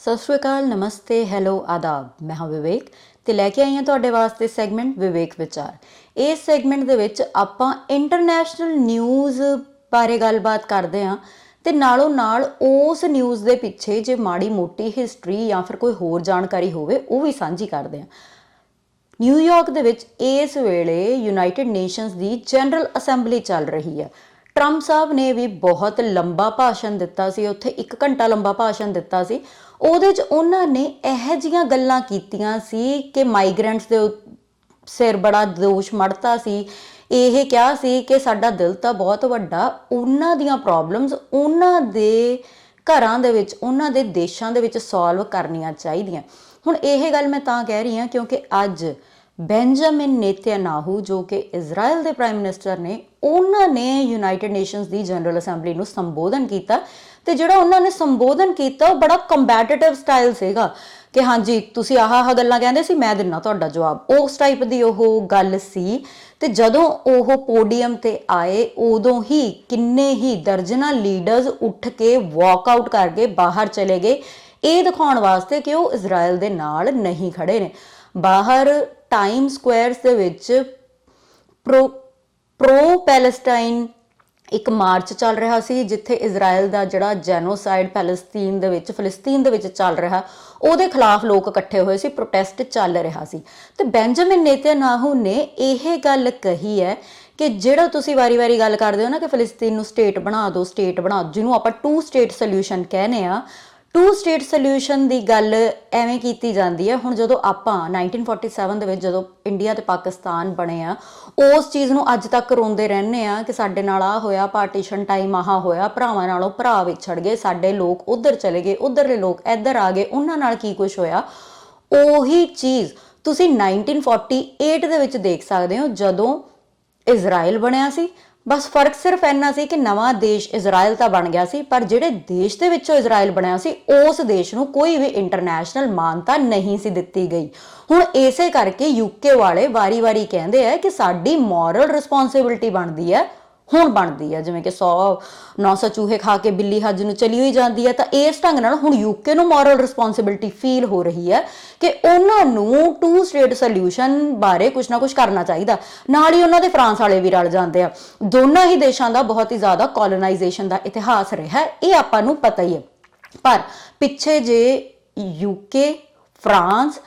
ਸਤਿ ਸ਼੍ਰੀ ਅਕਾਲ, ਨਮਸਤੇ, ਹੈਲੋ, ਆਦਾਬ। ਮੈਂ ਹਾਂ ਵਿਵੇਕ ਤੇ ਲੈ ਕੇ ਆਈ ਹਾਂ ਤੁਹਾਡੇ ਵਾਸਤੇ ਸੈਗਮੈਂਟ ਵਿਵੇਕ ਵਿਚਾਰ। ਇਸ ਸੈਗਮੈਂਟ ਦੇ ਵਿੱਚ ਆਪਾਂ ਇੰਟਰਨੈਸ਼ਨਲ ਨਿਊਜ਼ ਬਾਰੇ ਗੱਲਬਾਤ ਕਰਦੇ ਹਾਂ ਤੇ ਨਾਲੋਂ ਨਾਲ ਉਸ ਨਿਊਜ਼ ਦੇ ਪਿੱਛੇ ਜੇ ਮਾੜੀ ਮੋਟੀ ਹਿਸਟਰੀ ਜਾਂ ਫਿਰ ਕੋਈ ਹੋਰ ਜਾਣਕਾਰੀ ਹੋਵੇ, ਉਹ ਵੀ ਸਾਂਝੀ ਕਰਦੇ ਹਾਂ। ਨਿਊਯਾਰਕ ਦੇ ਵਿੱਚ ਇਸ ਵੇਲੇ ਯੂਨਾਈਟਿਡ ਨੇਸ਼ਨਸ ਦੀ ਜਨਰਲ ਅਸੈਂਬਲੀ ਚੱਲ ਰਹੀ ਹੈ। ਟਰੰਪ ਸਾਹਿਬ ਨੇ ਵੀ ਬਹੁਤ ਲੰਬਾ ਭਾਸ਼ਣ ਦਿੱਤਾ ਸੀ, ਉੱਥੇ 1 ਘੰਟਾ ਲੰਬਾ ਭਾਸ਼ਣ ਦਿੱਤਾ ਸੀ। ਉਹਦੇ 'ਚ ਉਹਨਾਂ ਨੇ ਇਹੋ ਜੀਆਂ ਗੱਲਾਂ ਕੀਤੀਆਂ ਸੀ ਕਿ ਮਾਈਗ੍ਰੈਂਟਸ ਦੇ ਸਿਰ ਬੜਾ ਦੋਸ਼ ਮੜਤਾ ਸੀ। ਇਹ ਕਿਹਾ ਸੀ ਕਿ ਸਾਡਾ ਦਿਲ ਤਾਂ ਬਹੁਤ ਵੱਡਾ, ਉਹਨਾਂ ਦੀਆਂ ਪ੍ਰੋਬਲਮਸ ਉਹਨਾਂ ਦੇ ਘਰਾਂ ਦੇ ਵਿੱਚ, ਉਹਨਾਂ ਦੇ ਦੇਸ਼ਾਂ ਦੇ ਵਿੱਚ ਸੋਲਵ ਕਰਨੀਆਂ ਚਾਹੀਦੀਆਂ। ਹੁਣ ਇਹ ਗੱਲ ਮੈਂ ਤਾਂ ਕਹਿ ਰਹੀ ਹਾਂ ਕਿਉਂਕਿ ਅੱਜ ਬੈਂਜਾਮਿਨ ਨੇਤਿਆਨਾਹੂ ਜੋ ਕਿ ਇਜ਼ਰਾਈਲ ਦੇ ਪ੍ਰਾਈਮ ਮਿਨਿਸਟਰ ਨੇ, ਉਹਨਾਂ ਨੇ ਯੂਨਾਈਟਿਡ ਨੇਸ਼ਨਸ ਦੀ ਜਨਰਲ ਅਸੈਂਬਲੀ ਨੂੰ ਸੰਬੋਧਨ ਕੀਤਾ ਤੇ ਜਿਹੜਾ ਉਹਨਾਂ ਨੇ ਸੰਬੋਧਨ ਕੀਤਾ ਉਹ ਬੜਾ ਕੰਬੈਟੀਟਿਵ ਸਟਾਈਲ ਸੀਗਾ ਕਿ ਹਾਂਜੀ, ਤੁਸੀਂ ਆਹ ਆਹ ਗੱਲਾਂ ਕਹਿੰਦੇ ਸੀ, ਮੈਂ ਦਿੰਨਾ ਤੁਹਾਡਾ ਜਵਾਬ। ਉਸ ਟਾਈਪ ਦੀ ਉਹ ਗੱਲ ਸੀ ਤੇ ਜਦੋਂ ਉਹ ਪੋਡੀਅਮ ਤੇ ਆਏ, ਉਦੋਂ ਹੀ ਕਿੰਨੇ ਹੀ ਦਰਜਨਾਂ ਲੀਡਰਸ ਉੱਠ ਕੇ ਵਾਕ ਵਾਕਆਊਟ ਕਰਕੇ ਬਾਹਰ ਚਲੇ ਗਏ। ਇਹ ਦਿਖਾਉਣ ਵਾਸਤੇ ਕਿ ਉਹ ਇਜ਼ਰਾਈਲ ਦੇ ਨਾਲ ਨਹੀਂ ਖੜੇ ਨੇ। ਬਾਹਰ ਟਾਈਮ ਸਕੁਅਰਸ ਦੇ ਵਿੱਚ ਪ੍ਰੋ ਪ੍ਰੋ ਪੈਲੇਸਟਾਈਨ ਇੱਕ ਮਾਰਚ ਚੱਲ ਰਿਹਾ ਸੀ, ਜਿੱਥੇ ਇਜ਼ਰਾਈਲ ਦਾ ਜਿਹੜਾ ਜੈਨੋਸਾਈਡ ਪੈਲੇਸਤੀਨ ਦੇ ਵਿੱਚ, ਫਲਸਤੀਨ ਦੇ ਵਿੱਚ ਚੱਲ ਰਿਹਾ, ਉਹਦੇ ਖਿਲਾਫ ਲੋਕ ਇਕੱਠੇ ਹੋਏ ਸੀ, ਪ੍ਰੋਟੈਸਟ ਚੱਲ ਰਿਹਾ ਸੀ। ਤੇ ਬੈਂਜਾਮਿਨ ਨੇਤਨਯਾਹੂ ਨੇ ਇਹ ਗੱਲ ਕਹੀ ਹੈ ਕਿ ਜਿਹੜਾ ਤੁਸੀਂ ਵਾਰੀ-ਵਾਰੀ ਗੱਲ ਕਰਦੇ ਹੋ ਨਾ ਕਿ ਫਲਸਤੀਨ ਨੂੰ ਸਟੇਟ ਬਣਾ ਦਿਓ ਸਟੇਟ ਬਣਾ, ਜਿਹਨੂੰ ਆਪਾਂ ਟੂ ਸਟੇਟ ਸੋਲੂਸ਼ਨ ਕਹਿੰਦੇ ਆ ਟੂ ਸਟੇਟ ਸੋਲੂਸ਼ਨ ਦੀ ਗੱਲ ਐਵੇਂ ਕੀਤੀ ਜਾਂਦੀ ਹੈ। ਹੁਣ ਜਦੋਂ ਆਪਾਂ 1947 ਦੇ ਵਿੱਚ ਜਦੋਂ ਇੰਡੀਆ ਤੇ ਪਾਕਿਸਤਾਨ ਬਣੇ ਆ, ਉਸ ਚੀਜ਼ ਨੂੰ ਅੱਜ ਤੱਕ ਰੋਂਦੇ ਰਹਿੰਦੇ ਆ ਕਿ ਸਾਡੇ ਨਾਲ ਆ ਹੋਇਆ ਪਾਰਟੀਸ਼ਨ ਟਾਈਮ ਆਹ ਹੋਇਆ, ਭਰਾਵਾਂ ਨਾਲੋਂ ਭਰਾ ਵਿਛੜ ਗਏ, ਸਾਡੇ ਲੋਕ ਉਧਰ ਚਲੇ ਗਏ, ਉਧਰਲੇ ਲੋਕ ਇੱਧਰ ਆ ਗਏ, ਉਹਨਾਂ ਨਾਲ ਕੀ ਕੁਝ ਹੋਇਆ? ਉਹੀ ਚੀਜ਼ ਤੁਸੀਂ 1948 ਦੇ ਵਿੱਚ ਦੇਖ ਸਕਦੇ ਹੋ, ਜਦੋਂ ਇਜ਼ਰਾਈਲ ਬਣਿਆ ਸੀ ਬਸ ਫ਼ਰਕ ਸਿਰਫ ਇੰਨਾ ਸੀ ਕਿ ਨਵਾਂ ਦੇਸ਼ ਇਜ਼ਰਾਈਲ ਤਾਂ ਬਣ ਗਿਆ ਸੀ, ਪਰ ਜਿਹੜੇ ਦੇਸ਼ ਦੇ ਵਿੱਚੋਂ ਇਜ਼ਰਾਈਲ ਬਣਿਆ ਸੀ, ਉਸ ਦੇਸ਼ ਨੂੰ ਕੋਈ ਵੀ ਇੰਟਰਨੈਸ਼ਨਲ ਮਾਨਤਾ ਨਹੀਂ ਸੀ ਦਿੱਤੀ ਗਈ। ਹੁਣ ਇਸੇ ਕਰਕੇ ਯੂਕੇ ਵਾਲੇ ਵਾਰੀ-ਵਾਰੀ ਕਹਿੰਦੇ ਆ ਕਿ ਸਾਡੀ ਮੋਰਲ ਰਿਸਪੌਂਸਿਬਿਲਟੀ ਬਣਦੀ ਹੈ ਹੁਣ ਬਣਦੀ ਹੈ ਜਿਵੇਂ ਕਿ 100 900 ਚੂਹੇ ਖਾ ਕੇ ਬਿੱਲੀ ਹੱਜ ਨੂੰ ਚਲੀ ਹੋਈ ਜਾਂਦੀ ਹੈ ਤਾਂ ਇਸ ਢੰਗ ਨਾਲ ਹੁਣ ਯੂਕੇ ਨੂੰ ਮੋਰਲ ਰਿਸਪੌਂਸਿਬਿਲਟੀ ਫੀਲ ਹੋ ਰਹੀ ਹੈ ਕਿ ਉਹਨਾਂ ਨੂੰ ਟੂ ਸਟੇਟ ਸੋਲੂਸ਼ਨ ਬਾਰੇ ਕੁਝ ਨਾ ਕੁਝ ਕਰਨਾ ਚਾਹੀਦਾ। ਨਾਲ ਹੀ ਉਹਨਾਂ ਦੇ ਫਰਾਂਸ ਵਾਲੇ ਵੀ ਰਲ ਜਾਂਦੇ ਆ। ਦੋਨਾਂ ਹੀ ਦੇਸ਼ਾਂ ਦਾ ਬਹੁਤ ਹੀ ਜ਼ਿਆਦਾ ਕੋਲੋਨਾਈਜੇਸ਼ਨ ਦਾ ਇਤਿਹਾਸ ਰਿਹਾ ਇਹ ਆਪਾਂ ਨੂੰ ਪਤਾ ਹੀ ਹੈ। ਪਰ ਪਿੱਛੇ ਜੇ ਯੂਕੇ ਫਰਾਂਸ,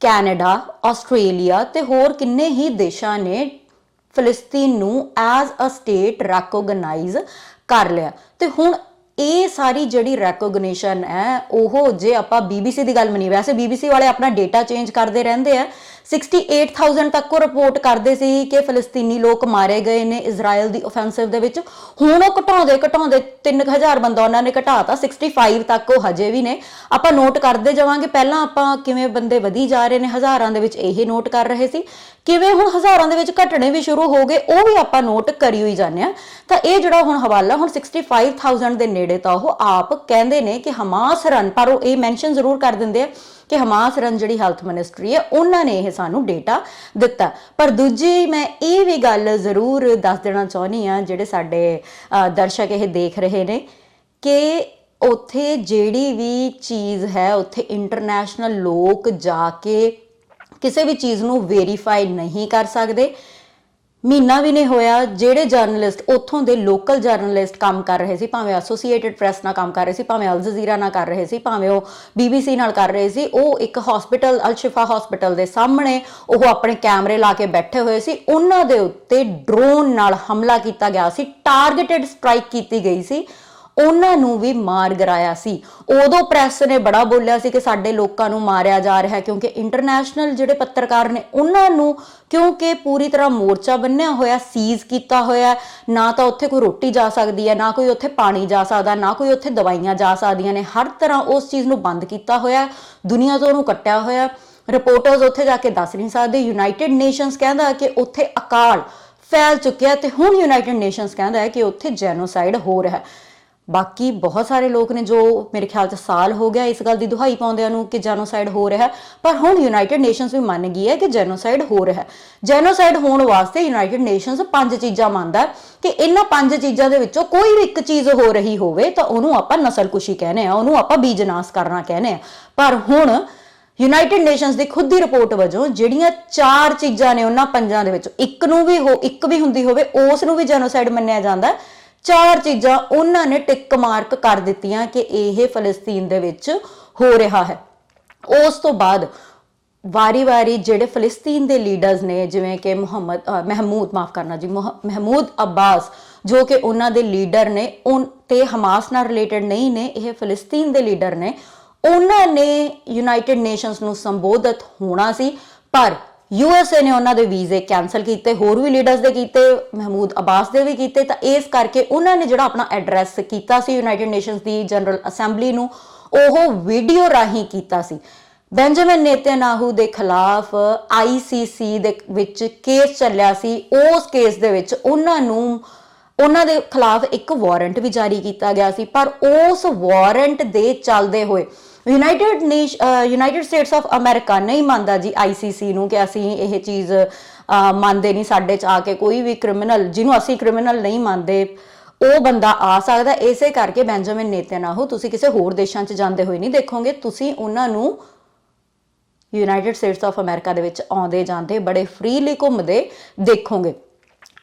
ਕੈਨੇਡਾ, ਆਸਟ੍ਰੇਲੀਆ ਤੇ ਹੋਰ ਕਿੰਨੇ ਹੀ ਦੇਸ਼ਾਂ ਨੇ ਫਿਲਿਸਤੀਨ ਨੂੰ ਐਜ਼ ਅ ਸਟੇਟ ਰੈਕੋਗਨਾਈਜ਼ ਕਰ ਲਿਆ। ਤੇ ਹੁਣ ਇਹ ਸਾਰੀ ਜਿਹੜੀ ਰੈਕੋਗਨੀਸ਼ਨ ਹੈ, ਉਹ ਜੇ ਆਪਾਂ BBC ਦੀ ਗੱਲ ਮੰਨੀ ਵੈਸੇ BBC ਵਾਲੇ ਆਪਣਾ ਡੇਟਾ ਚੇਂਜ ਕਰਦੇ ਰਹਿੰਦੇ ਆ। 68000 ਤੱਕ ਉਹ ਰਿਪੋਰਟ ਕਰਦੇ ਸੀ ਕਿ ਫਲਸਤੀਨੀ ਲੋਕ ਮਾਰੇ ਗਏ ਨੇ ਇਜ਼ਰਾਈਲ ਦੀ ਆਫੈਂਸਿਵ ਦੇ ਵਿੱਚ। ਹੁਣ ਉਹ ਘਟਾਉਂਦੇ ਘਟਾਉਂਦੇ 3000 ਬੰਦਾ ਉਹਨਾਂ ਨੇ ਘਟਾਤਾ 65 ਤੱਕ ਉਹ ਹਜੇ ਵੀ ਨੇ। ਆਪਾਂ ਨੋਟ ਕਰਦੇ ਜਾਵਾਂਗੇ, ਪਹਿਲਾਂ ਆਪਾਂ ਕਿਵੇਂ ਬੰਦੇ ਵਧੀ ਜਾ ਰਹੇ ਨੇ, ਹਜ਼ਾਰਾਂ ਦੇ ਵਿੱਚ ਇਹ ਨੋਟ ਕਰ ਰਹੇ ਸੀ। ਕਿਵੇਂ ਹੁਣ ਹਜ਼ਾਰਾਂ ਦੇ ਵਿੱਚ ਘਟਣੇ ਵੀ ਸ਼ੁਰੂ ਹੋ ਗਏ, ਉਹ ਵੀ ਆਪਾਂ ਨੋਟ ਕਰੀ ਹੋਈ ਜਾਂਦੇ ਆ ਤਾਂ ਇਹ ਜਿਹੜਾ ਹੁਣ ਹਵਾਲਾ, ਹੁਣ 65000 ਦੇ ਨੇੜੇ ਤਾਂ ਉਹ ਆਪ ਕਹਿੰਦੇ ਨੇ ਕਿ ਹਮਾਸ ਰਨ ਪਰ ਉਹ ਇਹ ਮੈਂਸ਼ਨ ਜ਼ਰੂਰ ਕਰ ਦਿੰਦੇ ਆ ਕਿ ਹਮਾਸ ਰਨ ਜਿਹੜੀ ਹੈਲਥ ਮਿਨਿਸਟਰੀ ਹੈ, ਉਹਨਾਂ ਨੇ ਇਹ ਸਾਨੂੰ ਡੇਟਾ ਦਿੱਤਾ। ਪਰ ਦੂਜੀ ਮੈਂ ਇਹ ਵੀ ਗੱਲ ਜ਼ਰੂਰ ਦੱਸ ਦੇਣਾ ਚਾਹੁੰਦੀ ਆ ਜਿਹੜੇ ਸਾਡੇ ਦਰਸ਼ਕ ਇਹ ਦੇਖ ਰਹੇ ਨੇ ਕਿ ਉੱਥੇ ਜਿਹੜੀ ਵੀ ਚੀਜ਼ ਹੈ, ਉੱਥੇ ਇੰਟਰਨੈਸ਼ਨਲ ਲੋਕ ਜਾ ਕੇ ਕਿਸੇ ਵੀ ਚੀਜ਼ ਨੂੰ ਵੈਰੀਫਾਈ ਨਹੀਂ ਕਰ ਸਕਦੇ। ਮਹੀਨਾ ਵੀ ਨਹੀਂ ਹੋਇਆ, ਜਿਹੜੇ ਜਰਨਲਿਸਟ ਉੱਥੋਂ ਦੇ ਲੋਕਲ ਜਰਨਲਿਸਟ ਕੰਮ ਕਰ ਰਹੇ ਸੀ, ਭਾਵੇਂ ਐਸੋਸੀਏਟਿਡ ਪ੍ਰੈਸ ਨਾਲ ਕੰਮ ਕਰ ਰਹੇ ਸੀ, ਭਾਵੇਂ ਅਲ ਜਜ਼ੀਰਾ ਨਾਲ ਕਰ ਰਹੇ ਸੀ, ਭਾਵੇਂ ਉਹ BBC ਨਾਲ ਕਰ ਰਹੇ ਸੀ, ਉਹ ਇੱਕ ਹਸਪੀਟਲ ਅਲ ਸ਼ਿਫਾ ਹਸਪੀਟਲ ਦੇ ਸਾਹਮਣੇ ਉਹ ਆਪਣੇ ਕੈਮਰੇ ਲਾ ਕੇ ਬੈਠੇ ਹੋਏ ਸੀ। ਉਹਨਾਂ ਦੇ ਉੱਤੇ ਡਰੋਨ ਨਾਲ ਹਮਲਾ ਕੀਤਾ ਗਿਆ ਸੀ ਟਾਰਗੇਟਿਡ ਸਟ੍ਰਾਈਕ ਕੀਤੀ ਗਈ ਸੀ। ਉਹਨਾਂ ਨੂੰ ਵੀ ਮਾਰ ਗਰਾਇਆ ਸੀ। ਉਦੋਂ ਪ੍ਰੈਸ ਨੇ ਬੜਾ ਬੋਲਿਆ ਸੀ ਕਿ ਸਾਡੇ ਲੋਕਾਂ ਨੂੰ ਮਾਰਿਆ ਜਾ ਰਿਹਾ ਹੈ ਕਿਉਂਕਿ ਇੰਟਰਨੈਸ਼ਨਲ ਜਿਹੜੇ ਪੱਤਰਕਾਰ ਨੇ ਉਹਨਾਂ ਨੂੰ ਕਿਉਂਕਿ ਪੂਰੀ ਤਰ੍ਹਾਂ ਮੋਰਚਾ ਬੰਨਿਆ ਹੋਇਆ ਸੀਜ਼ ਕੀਤਾ ਹੋਇਆ ਨਾ ਤਾਂ ਉੱਥੇ ਕੋਈ ਰੋਟੀ ਜਾ ਸਕਦੀ ਹੈ, ਨਾ ਕੋਈ ਉੱਥੇ ਪਾਣੀ ਜਾ ਸਕਦਾ, ਨਾ ਕੋਈ ਉੱਥੇ ਦਵਾਈਆਂ ਜਾ ਸਕਦੀਆਂ ਨੇ। ਹਰ ਤਰ੍ਹਾਂ ਉਸ ਚੀਜ਼ ਨੂੰ ਬੰਦ ਕੀਤਾ ਹੋਇਆ ਦੁਨੀਆ ਤੋਂ ਉਹਨੂੰ ਕੱਟਿਆ ਹੋਇਆ ਰਿਪੋਰਟਰਸ ਉੱਥੇ ਜਾ ਕੇ ਦੱਸ ਨਹੀਂ ਸਕਦੇ। ਯੂਨਾਈਟਿਡ ਨੇਸ਼ਨਸ ਕਹਿੰਦਾ ਕਿ ਉੱਥੇ ਅਕਾਲ ਫੈਲ ਚੁੱਕਿਆ ਤੇ ਹੁਣ ਯੂਨਾਈਟਿਡ ਨੇਸ਼ਨਸ ਕਹਿੰਦਾ ਹੈ ਕਿ ਉੱਥੇ ਜੈਨੋਸਾਈਡ ਹੋ ਰਿਹਾ ਹੈ। ਬਾਕੀ ਬਹੁਤ ਸਾਰੇ ਲੋਕ ਨੇ ਜੋ ਮੇਰੇ ਖਿਆਲ 'ਚ ਸਾਲ ਹੋ ਗਿਆ ਇਸ ਗੱਲ ਦੀ ਦੁਹਾਈ ਪਾਉਂਦਿਆਂ ਨੂੰ ਕਿ ਜੈਨੋਸਾਈਡ ਹੋ ਰਿਹਾ। ਹੈ ਪਰ ਹੁਣ ਯੂਨਾਈਟਿਡ ਨੇਸ਼ਨਸ ਵੀ ਮੰਨ ਗਈ ਹੈ ਕਿ ਜੈਨੋਸਾਈਡ ਹੋ ਰਿਹਾ ਜੈਨੋਸਾਈਡ ਹੋਣ ਵਾਸਤੇ ਯੂਨਾਈਟਿਡ ਨੇਸ਼ਨਸ ਪੰਜ ਚੀਜ਼ਾਂ ਮੰਨਦਾ ਕਿ ਇਹਨਾਂ ਪੰਜ ਚੀਜ਼ਾਂ ਦੇ ਵਿੱਚੋਂ ਕੋਈ ਵੀ ਇੱਕ ਚੀਜ਼ ਹੋ ਰਹੀ ਹੋਵੇ ਤਾਂ ਉਹਨੂੰ ਆਪਾਂ ਨਸਲਕੁਸ਼ੀ ਕਹਿੰਦੇ ਆ ਉਹਨੂੰ ਆਪਾਂ ਬੀਜਨਾਸ਼ ਕਰਨਾ ਕਹਿੰਦੇ ਆ ਪਰ ਹੁਣ ਯੂਨਾਈਟਿਡ ਨੇਸ਼ਨਸ ਦੀ ਖੁਦ ਦੀ ਰਿਪੋਰਟ ਵਜੋਂ ਜਿਹੜੀਆਂ ਚਾਰ ਚੀਜ਼ਾਂ ਨੇ ਉਹਨਾਂ ਪੰਜਾਂ ਦੇ ਵਿੱਚੋਂ, ਇੱਕ ਨੂੰ ਵੀ ਹੋ, ਇੱਕ ਵੀ ਹੁੰਦੀ ਹੋਵੇ, ਉਸ ਨੂੰ ਵੀ ਜੈਨੋਸਾਈਡ ਮੰਨਿਆ ਜਾਂਦਾ ਚਾਰ ਚੀਜ਼ਾਂ ਉਹਨਾਂ ਨੇ ਟਿਕ ਮਾਰਕ ਕਰ ਦਿੱਤੀਆਂ ਕਿ ਇਹ ਫਲਸਤੀਨ ਦੇ ਵਿੱਚ ਹੋ ਰਿਹਾ ਹੈ। ਉਸ ਤੋਂ ਬਾਅਦ ਵਾਰੀ-ਵਾਰੀ ਜਿਹੜੇ ਫਲਸਤੀਨ ਦੇ ਲੀਡਰਸ ਨੇ, ਜਿਵੇਂ ਕਿ ਮੁਹੰਮਦ ਮਹਿਮੂਦ, ਮਾਫ ਕਰਨਾ ਜੀ, ਮੁਹ- ਮਹਿਮੂਦ ਅੱਬਾਸ, ਜੋ ਕਿ ਉਹਨਾਂ ਦੇ ਲੀਡਰ ਨੇ ਉਹ ਤੇ ਹਮਾਸ ਨਾਲ ਰਿਲੇਟਡ ਨਹੀਂ ਨੇ, ਇਹ ਫਲਸਤੀਨ ਦੇ ਲੀਡਰ ਨੇ, ਉਹਨਾਂ ਨੇ ਯੂਨਾਈਟਿਡ ਨੇਸ਼ਨਸ ਨੂੰ ਸੰਬੋਧਿਤ ਹੋਣਾ ਸੀ, ਪਰ ਯੂਐਸਏ ਨੇ ਉਹਨਾਂ ਦੇ ਵੀਜ਼ੇ ਕੈਨਸਲ ਕੀਤੇ, ਹੋਰ ਵੀ ਲੀਡਰਸ ਦੇ ਕੀਤੇ, ਮਹਿਮੂਦ ਅਬਾਸ ਦੇ ਵੀ ਕੀਤੇ, ਤਾਂ ਇਸ ਕਰਕੇ ਉਹਨਾਂ ਨੇ ਜਿਹੜਾ ਆਪਣਾ ਐਡਰੈਸ ਕੀਤਾ ਸੀ ਯੂਨਾਈਟਿਡ ਨੇਸ਼ਨਸ ਦੀ ਜਨਰਲ ਅਸੈਂਬਲੀ ਨੂੰ, ਉਹ ਵੀਡੀਓ ਰਾਹੀਂ ਕੀਤਾ ਸੀ। ਬੈਂਜਾਮਿਨ ਨੇਤਨਯਾਹੂ ਦੇ ਖਿਲਾਫ ਆਈਸੀਸੀ ਦੇ ਵਿੱਚ ਕੇਸ ਚੱਲਿਆ ਸੀ। ਉਸ ਕੇਸ ਦੇ ਵਿੱਚ ਉਹਨਾਂ ਨੂੰ, ਉਹਨਾਂ ਦੇ ਖਿਲਾਫ ਇੱਕ ਵਾਰੰਟ ਵੀ ਜਾਰੀ ਕੀਤਾ ਗਿਆ ਸੀ, ਪਰ ਉਸ ਵਾਰੰਟ ਦੇ ਚੱਲਦੇ ਹੋਏ ਯੂਨਾਈਟਿਡ ਨੇਸ਼ ਯੂਨਾਈਟਿਡ ਸਟੇਟਸ ਆਫ ਅਮਰੀਕਾ ਨਹੀਂ ਮੰਨਦਾ ਜੀ ਆਈਸੀਸੀ ਨੂੰ ਕਿ ਅਸੀਂ ਇਹ ਚੀਜ਼ ਮੰਨਦੇ ਨਹੀਂ ਸਾਡੇ ਚ ਆ ਕੇ ਕੋਈ ਵੀ ਕ੍ਰਿਮੀਨਲ ਜਿਹਨੂੰ ਅਸੀਂ ਕ੍ਰਿਮੀਨਲ ਨਹੀਂ ਮੰਨਦੇ, ਉਹ ਬੰਦਾ ਆ ਸਕਦਾ। ਇਸੇ ਕਰਕੇ ਬੈਂਜਾਮਿਨ ਨੇਤਨਯਾਹੂ ਤੁਸੀਂ ਕਿਸੇ ਹੋਰ ਦੇਸ਼ਾਂ 'ਚ ਜਾਂਦੇ ਹੋਏ ਨਹੀਂ ਦੇਖੋਗੇ, ਤੁਸੀਂ ਉਹਨਾਂ ਨੂੰ ਯੂਨਾਈਟਿਡ ਸਟੇਟਸ ਆਫ ਅਮਰੀਕਾ ਦੇ ਵਿੱਚ ਆਉਂਦੇ ਜਾਂਦੇ ਬੜੇ ਫ੍ਰੀਲੀ ਘੁੰਮਦੇ ਦੇਖੋਗੇ।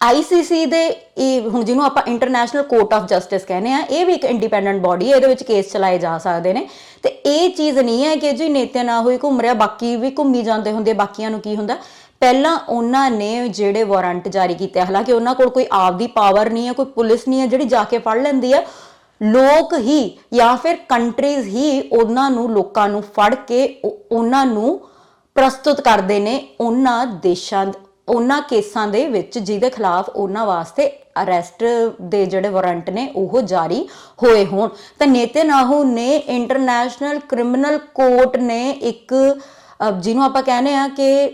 ਆਈਸੀਸੀ ਦੇ ਇਹ ਹੁਣ ਜਿਹਨੂੰ ਆਪਾਂ ਇੰਟਰਨੈਸ਼ਨਲ ਕੋਰਟ ਆਫ ਜਸਟਿਸ ਕਹਿੰਦੇ ਆ ਇਹ ਵੀ ਇੱਕ ਇੰਡੀਪੈਂਡੈਂਟ ਬਾਡੀ ਹੈ, ਇਹਦੇ ਵਿੱਚ ਕੇਸ ਚਲਾਏ ਜਾ ਸਕਦੇ ਨੇ। ਤੇ ਇਹ ਚੀਜ਼ ਨਹੀਂ ਹੈ ਕਿ ਜੀ ਨੇਤੇ ਨਾ ਹੋਈ, ਘੁੰਮ ਰਿਹਾ, ਬਾਕੀ ਵੀ ਘੁੰਮੀ ਜਾਂਦੇ ਹੁੰਦੇ, ਬਾਕੀਆਂ ਨੂੰ ਕੀ ਹੁੰਦਾ? ਪਹਿਲਾਂ ਉਹਨਾਂ ਨੇ ਜਿਹੜੇ ਵਾਰੰਟ ਜਾਰੀ ਕੀਤੇ, ਹਾਲਾਂਕਿ ਉਹਨਾਂ ਕੋਲ ਕੋਈ ਆਪਦੀ ਪਾਵਰ ਨਹੀਂ ਹੈ, ਕੋਈ ਪੁਲਿਸ ਨਹੀਂ ਹੈ, ਜਿਹੜੀ ਜਾ ਕੇ ਫੜ ਲੈਂਦੀ ਹੈ, ਲੋਕ ਹੀ ਜਾਂ ਫਿਰ ਕੰਟਰੀਜ਼ ਹੀ ਉਹਨਾਂ ਨੂੰ, ਲੋਕਾਂ ਨੂੰ ਫੜ ਕੇ ਉਹਨਾਂ ਨੂੰ ਪ੍ਰਸਤੁਤ ਕਰਦੇ ਨੇ, ਉਹਨਾਂ ਦੇਸ਼ਾਂ ਉਹਨਾਂ ਕੇਸਾਂ ਦੇ ਵਿੱਚ ਜਿਹਦੇ ਖਿਲਾਫ ਉਹਨਾਂ ਵਾਸਤੇ ਅਰੈਸਟ ਦੇ ਜਿਹੜੇ ਵਾਰੰਟ ਨੇ ਉਹ ਜਾਰੀ ਹੋਏ ਹੋਣ। ਤਾਂ ਨੇਤਨਯਾਹੂ ਨੇ ਇੰਟਰਨੈਸ਼ਨਲ ਕ੍ਰਿਮੀਨਲ ਕੋਰਟ ਨੇ ਇੱਕ ਜਿਹਨੂੰ ਆਪਾਂ ਕਹਿੰਦੇ ਆ ਕਿ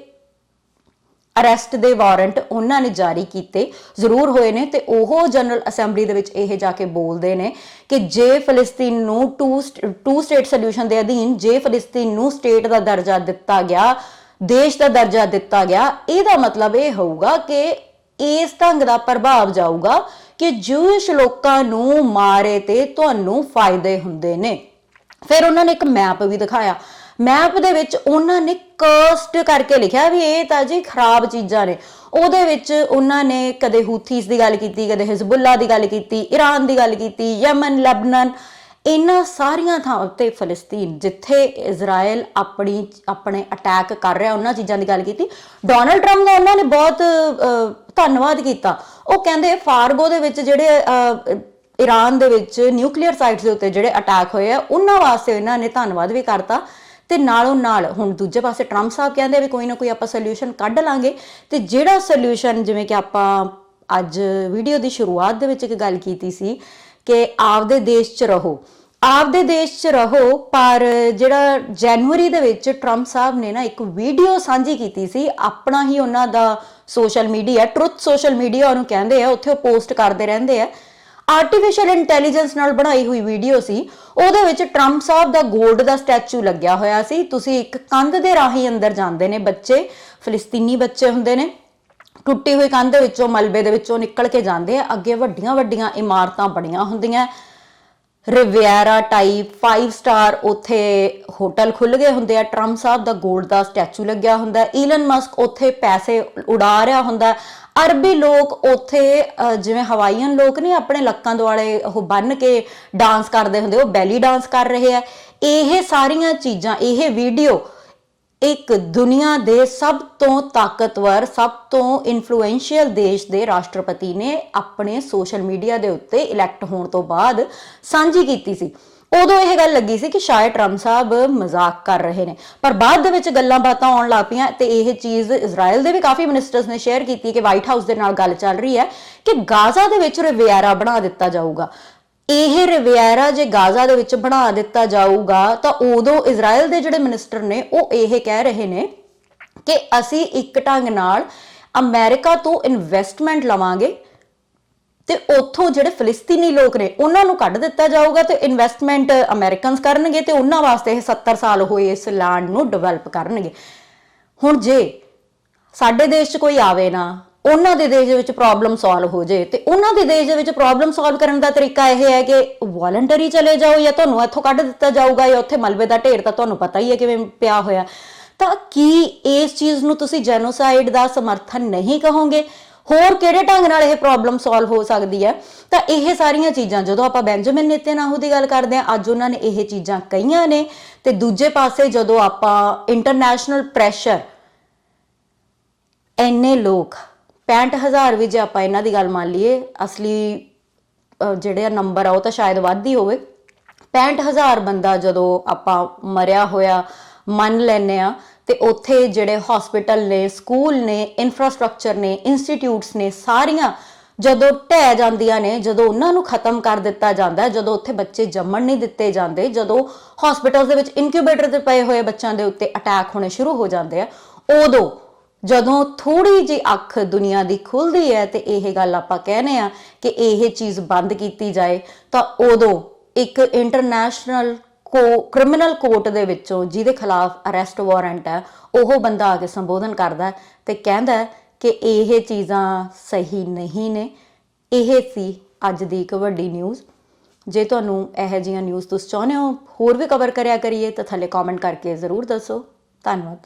ਅਰੈਸਟ ਦੇ ਵਾਰੰਟ ਉਹਨਾਂ ਨੇ ਜਾਰੀ ਕੀਤੇ, ਜ਼ਰੂਰ ਹੋਏ ਨੇ ਤੇ ਉਹ ਜਨਰਲ ਅਸੈਂਬਲੀ ਦੇ ਵਿੱਚ ਇਹ ਜਾ ਕੇ ਬੋਲਦੇ ਨੇ ਕਿ ਜੇ ਫਲਸਤੀਨ ਨੂੰ ਟੂ ਟੂ ਸਟੇਟ ਸੋਲੂਸ਼ਨ ਦੇ ਅਧੀਨ ਜੇ ਫਲਸਤੀਨ ਨੂੰ ਸਟੇਟ ਦਾ ਦਰਜਾ ਦਿੱਤਾ ਗਿਆ ਦੇਸ਼ ਦਾ ਦਰਜਾ ਦਿੱਤਾ ਗਿਆ। ਇਹਦਾ ਮਤਲਬ ਇਹ ਹੋਊਗਾ ਕਿ ਇਸ ਢੰਗ ਦਾ ਪ੍ਰਭਾਵ ਜਾਊਗਾ ਕਿ ਜੂਸ਼ ਲੋਕਾਂ ਨੂੰ ਮਾਰੇ ਤੇ ਤੁਹਾਨੂੰ ਫਾਇਦੇ ਹੁੰਦੇ ਨੇ। ਫਿਰ ਉਹਨਾਂ ਨੇ ਇੱਕ ਮੈਪ ਵੀ ਦਿਖਾਇਆ। ਮੈਪ ਦੇ ਵਿੱਚ ਉਹਨਾਂ ਨੇ ਕਸਟ ਕਰਕੇ ਲਿਖਿਆ ਵੀ ਇਹ ਤਾਂ ਜੀ ਖਰਾਬ ਚੀਜ਼ਾਂ ਨੇ। ਉਹਦੇ ਵਿੱਚ ਉਹਨਾਂ ਨੇ ਕਦੇ ਹੂਥੀਸ ਦੀ ਗੱਲ ਕੀਤੀ, ਕਦੇ ਹਿਜ਼ਬੁੱਲਾ ਦੀ ਗੱਲ ਕੀਤੀ ਈਰਾਨ ਦੀ ਗੱਲ ਕੀਤੀ ਯਮਨ ਲੈਬਨਾਨ ਇਹਨਾਂ ਸਾਰੀਆਂ ਥਾਵਾਂ ਤੇ ਫਲਸਤੀਨ, ਜਿੱਥੇ ਇਜ਼ਰਾਈਲ ਆਪਣੀ, ਆਪਣੇ ਅਟੈਕ ਕਰ ਰਿਹਾ, ਉਹਨਾਂ ਚੀਜ਼ਾਂ ਦੀ ਗੱਲ ਕੀਤੀ। ਡੋਨਲਡ ਟਰੰਪ ਦਾ ਉਹਨਾਂ ਨੇ ਬਹੁਤ ਧੰਨਵਾਦ ਕੀਤਾ। ਉਹ ਕਹਿੰਦੇ ਫਾਰਗੋ ਦੇ ਵਿੱਚ ਜਿਹੜੇ ਈਰਾਨ ਦੇ ਵਿੱਚ ਨਿਊਕਲੀਅਰ ਸਾਈਟਸ ਦੇ ਉੱਤੇ ਜਿਹੜੇ ਅਟੈਕ ਹੋਏ ਆ, ਉਹਨਾਂ ਵਾਸਤੇ ਇਹਨਾਂ ਨੇ ਧੰਨਵਾਦ ਵੀ ਕਰਤਾ। ਤੇ ਨਾਲੋਂ ਨਾਲ, ਹੁਣ ਦੂਜੇ ਪਾਸੇ ਟਰੰਪ ਸਾਹਿਬ ਕਹਿੰਦੇ ਵੀ ਕੋਈ ਨਾ ਕੋਈ ਆਪਾਂ ਸੋਲੂਸ਼ਨ ਕੱਢ ਲਾਂਗੇ। ਤੇ ਜਿਹੜਾ ਸੋਲੂਸ਼ਨ ਜਿਵੇਂ ਕਿ ਆਪਾਂ ਅੱਜ ਵੀਡੀਓ ਦੀ ਸ਼ੁਰੂਆਤ ਦੇ ਵਿੱਚ ਇੱਕ ਗੱਲ ਕੀਤੀ ਸੀ ਕਿ ਆਪਦੇ ਦੇਸ਼ 'ਚ ਰਹੋ। ਆਪਦੇ ਦੇਸ਼ 'ਚ ਰਹੋ, ਪਰ ਜਿਹੜਾ ਜਨਵਰੀ ਦੇ ਵਿੱਚ ਟਰੰਪ ਸਾਹਿਬ ਨੇ ਨਾ ਇੱਕ ਵੀਡੀਓ ਸਾਂਝੀ ਕੀਤੀ ਸੀ, ਆਪਣਾ ਹੀ ਉਹਨਾਂ ਦਾ social media Truth social media ਉਹਨੂੰ ਕਹਿੰਦੇ ਆ, ਉੱਥੇ ਉਹ ਪੋਸਟ ਕਰਦੇ ਰਹਿੰਦੇ ਆ। ਆਰਟੀਫੀਸ਼ੀਅਲ ਇੰਟੈਲੀਜੈਂਸ ਨਾਲ ਬਣਾਈ ਹੋਈ ਵੀਡੀਓ ਸੀ, ਉਹਦੇ ਵਿੱਚ ਟਰੰਪ ਸਾਹਿਬ ਦਾ 골ਡ ਦਾ ਸਟੈਚੂ ਲੱਗਿਆ ਹੋਇਆ ਸੀ। ਤੁਸੀਂ ਇੱਕ ਕੰਧ ਦੇ ਰਾਹੀਂ ਅੰਦਰ ਜਾਂਦੇ ਨੇ ਬੱਚੇ, ਫਲਸਤੀਨੀ ਬੱਚੇ ਹੁੰਦੇ ਨੇ। ਟੁੱਟੀ ਹੋਈ ਕੰਧ ਦੇ ਵਿੱਚੋਂ, ਮਲਬੇ ਦੇ ਵਿੱਚੋਂ ਨਿਕਲ ਕੇ ਜਾਂਦੇ ਆ। ਅੱਗੇ ਵੱਡੀਆਂ ਵੱਡੀਆਂ ਇਮਾਰਤਾਂ ਬਣੀਆਂ ਹੁੰਦੀਆਂ। ਰਿਵਿਆਰਾ ਟਾਈਪ 5 ਸਟਾਰ ਉੱਥੇ ਹੋਟਲ ਖੁੱਲ ਗਏ ਹੁੰਦੇ ਆ। ਟਰੰਪ ਸਾਹਿਬ ਦਾ ਗੋਲਡ ਦਾ ਸਟੈਚੂ ਲੱਗਿਆ ਹੁੰਦਾ। ਈਲਨ ਮਸਕ ਉੱਥੇ ਪੈਸੇ ਉਡਾ ਰਿਹਾ ਹੁੰਦਾ। ਅਰਬੀ ਲੋਕ ਉੱਥੇ ਜਿਵੇਂ ਹਵਾਈਅਨ ਲੋਕ ਨੇ ਆਪਣੇ ਲੱਕਾਂ ਦੁਆਲੇ ਉਹ ਬੰਨ ਕੇ ਡਾਂਸ ਕਰਦੇ ਹੁੰਦੇ, ਉਹ ਬੈਲੀ ਡਾਂਸ ਕਰ ਰਹੇ ਆ। ਇਹ ਸਾਰੀਆਂ ਚੀਜ਼ਾਂ, ਇਹ ਵੀਡੀਓ ਇੱਕ ਦੁਨੀਆ ਦੇ ਸਭ ਤੋਂ ਤਾਕਤਵਰ, ਸਭ ਤੋਂ ਇਨਫਲੂਐਂਸ਼ੀਅਲ ਦੇਸ਼ ਦੇ ਰਾਸ਼ਟਰਪਤੀ ਨੇ ਆਪਣੇ ਸੋਸ਼ਲ ਮੀਡੀਆ ਦੇ ਉੱਤੇ ਇਲੈਕਟ ਹੋਣ ਤੋਂ ਬਾਅਦ ਸਾਂਝੀ ਕੀਤੀ ਸੀ। ਉਦੋਂ ਇਹ ਗੱਲ ਲੱਗੀ ਸੀ ਕਿ ਸ਼ਾਇਦ ਟਰੰਪ ਸਾਹਿਬ ਮਜ਼ਾਕ ਕਰ ਰਹੇ ਨੇ। ਪਰ ਬਾਅਦ ਦੇ ਵਿੱਚ ਗੱਲਾਂ ਬਾਤਾਂ ਆਉਣ ਲੱਗ ਪਈਆਂ ਤੇ ਇਹ ਚੀਜ਼ ਇਜ਼ਰਾਈਲ ਦੇ ਵੀ ਕਾਫੀ ਮਿਨਿਸਟਰਸ ਨੇ ਸ਼ੇਅਰ ਕੀਤੀ ਕਿ ਵਾਈਟ ਹਾਊਸ ਦੇ ਨਾਲ ਗੱਲ ਚੱਲ ਰਹੀ ਹੈ ਕਿ ਗਾਜ਼ਾ ਦੇ ਵਿੱਚ ਰਿਵਿਆਰਾ ਬਣਾ ਦਿੱਤਾ ਜਾਊਗਾ। ਇਹ ਰਿਵਿਆਰਾ ਜੇ ਗਾਜ਼ਾ ਦੇ ਵਿੱਚ ਬਣਾ ਦਿੱਤਾ ਜਾਊਗਾ, ਤਾਂ ਉਦੋਂ ਇਜ਼ਰਾਈਲ ਦੇ ਜਿਹੜੇ ਮਿਨਿਸਟਰ ਨੇ, ਉਹ ਇਹ ਕਹਿ ਰਹੇ ਨੇ ਕਿ ਅਸੀਂ ਇੱਕ ਢੰਗ ਨਾਲ ਅਮਰੀਕਾ ਤੋਂ ਇਨਵੈਸਟਮੈਂਟ ਲਵਾਂਗੇ ਤੇ ਉੱਥੋਂ ਜਿਹੜੇ ਫਿਲਿਸਤੀਨੀ ਲੋਕ ਨੇ, ਉਹਨਾਂ ਨੂੰ ਕੱਢ ਦਿੱਤਾ ਜਾਊਗਾ ਤੇ ਇਨਵੈਸਟਮੈਂਟ ਅਮਰੀਕਨਸ ਕਰਨਗੇ ਤੇ ਉਹਨਾਂ ਵਾਸਤੇ ਇਹ 70 ਸਾਲ ਹੋਏ ਇਸ ਲੈਂਡ ਨੂੰ ਡਿਵੈਲਪ ਕਰਨਗੇ। ਹੁਣ ਜੇ ਸਾਡੇ ਦੇਸ਼ 'ਚ ਕੋਈ ਆਵੇ ਨਾ ਉਹਨਾਂ ਦੇ ਦੇਸ਼ ਦੇ ਵਿੱਚ ਪ੍ਰੋਬਲਮ ਸੋਲਵ ਹੋ ਜੇ। ਤੇ ਉਹਨਾਂ ਦੇ ਦੇਸ਼ ਦੇ ਵਿੱਚ ਪ੍ਰੋਬਲਮ ਸੋਲਵ ਕਰਨ ਦਾ ਤਰੀਕਾ ਇਹ ਹੈ ਕਿ ਵੋਲੰਟਰੀ ਚਲੇ ਜਾਓ ਜਾਂ ਤੁਹਾਨੂੰ ਇੱਥੋਂ ਕੱਢ ਦਿੱਤਾ ਜਾਊਗਾ ਜਾਂ ਉੱਥੇ ਮਲਬੇ ਦਾ ਢੇਰ ਤਾਂ ਤੁਹਾਨੂੰ ਪਤਾ ਹੀ ਹੈ ਕਿਵੇਂ ਪਿਆ ਹੋਇਆ। ਤਾਂ ਕੀ ਇਸ ਚੀਜ਼ ਨੂੰ ਤੁਸੀਂ ਜੈਨੋਸਾਈਡ ਦਾ ਸਮਰਥਨ ਨਹੀਂ ਕਹੋਗੇ? ਹੋਰ ਕਿਹੜੇ ਢੰਗ ਨਾਲ ਇਹ ਪ੍ਰੋਬਲਮ ਸੋਲਵ ਹੋ ਸਕਦੀ ਹੈ? ਤਾਂ ਇਹ ਸਾਰੀਆਂ ਚੀਜ਼ਾਂ, ਜਦੋਂ ਆਪਾਂ ਬੈਂਜਾਮਿਨ ਨੇਤਨਯਾਹੂ ਦੀ ਗੱਲ ਕਰਦੇ ਹਾਂ, ਅੱਜ ਉਹਨਾਂ ਨੇ ਇਹ ਚੀਜ਼ਾਂ ਕਹੀਆਂ ਨੇ। ਤੇ ਦੂਜੇ ਪਾਸੇ ਜਦੋਂ ਆਪਾਂ ਇੰਟਰਨੈਸ਼ਨਲ ਪ੍ਰੈਸ਼ਰ ਇੰਨੇ ਲੋਕ 65000 ਵੀ ਜੇ ਆਪਾਂ ਇਹਨਾਂ ਦੀ ਗੱਲ ਮੰਨ ਲਈਏ ਅਸਲੀ ਅਹ, ਜਿਹੜੇ ਨੰਬਰ ਆ ਉਹ ਤਾਂ ਸ਼ਾਇਦ ਵੱਧ ਹੀ ਹੋਵੇ। 65000 ਬੰਦਾ ਜਦੋਂ ਆਪਾਂ ਮਰਿਆ ਹੋਇਆ ਮੰਨ ਲੈਨੇ ਆ ਤੇ ਉੱਥੇ ਜਿਹੜੇ ਹਸਪੀਟਲ ਨੇ ਸਕੂਲ ਨੇ ਇਨਫਰਾਸਟ੍ਰਕਚਰ ਨੇ ਇੰਸਟੀਟਿਊਟਸ ਨੇ ਸਾਰੀਆਂ ਜਦੋਂ ਢਹਿ ਜਾਂਦੀਆਂ ਨੇ ਜਦੋਂ ਉਹਨਾਂ ਨੂੰ ਖਤਮ ਕਰ ਦਿੱਤਾ ਜਾਂਦਾ ਜਦੋਂ ਉੱਥੇ ਬੱਚੇ ਜੰਮਣ ਨਹੀਂ ਦਿੱਤੇ ਜਾਂਦੇ ਜਦੋਂ ਹਸਪੀਟਲਸ ਦੇ ਵਿੱਚ ਇਨਕਿਊਬੇਟਰ ਤੇ ਪਏ ਹੋਏ ਬੱਚਿਆਂ ਦੇ ਉੱਤੇ ਅਟੈਕ ਹੋਣੇ ਸ਼ੁਰੂ ਹੋ ਜਾਂਦੇ ਆ ਉਦੋਂ ਜਦੋਂ ਥੋੜੀ ਜੀ ਅੱਖ ਦੁਨੀਆ ਦੀ ਖੁੱਲਦੀ ਹੈ ਤੇ ਇਹ ਗੱਲ ਆਪਾਂ ਕਹਿੰਦੇ ਆ ਕਿ ਇਹ ਚੀਜ਼ ਬੰਦ ਕੀਤੀ ਜਾਏ, ਤਾਂ ਉਦੋਂ ਇੱਕ ਇੰਟਰਨੈਸ਼ਨਲ ਕੋ ਕ੍ਰਿਮੀਨਲ ਕੋਰਟ ਦੇ ਵਿੱਚੋਂ ਜਿਹਦੇ ਖਿਲਾਫ ਅਰੈਸਟ ਵਾਰੰਟ ਹੈ, ਉਹ ਬੰਦਾ ਆ ਕੇ ਸੰਬੋਧਨ ਕਰਦਾ ਹੈ ਤੇ ਕਹਿੰਦਾ ਕਿ ਇਹ ਚੀਜ਼ਾਂ ਸਹੀ ਨਹੀਂ ਨੇ। ਇਹ ਸੀ ਅੱਜ ਦੀ ਇੱਕ ਵੱਡੀ ਨਿਊਜ਼ ਜੇ ਤੁਹਾਨੂੰ ਇਹੋ ਜਿਹੀਆਂ ਨਿਊਜ਼ ਤੁਸੀਂ ਚਾਹੁੰਦੇ ਹੋ, ਹੋਰ ਵੀ ਕਵਰ ਕਰਿਆ ਕਰੀਏ ਤਾਂ ਥੱਲੇ ਕਮੈਂਟ ਕਰਕੇ ਜ਼ਰੂਰ ਦੱਸੋ। ਧੰਨਵਾਦ।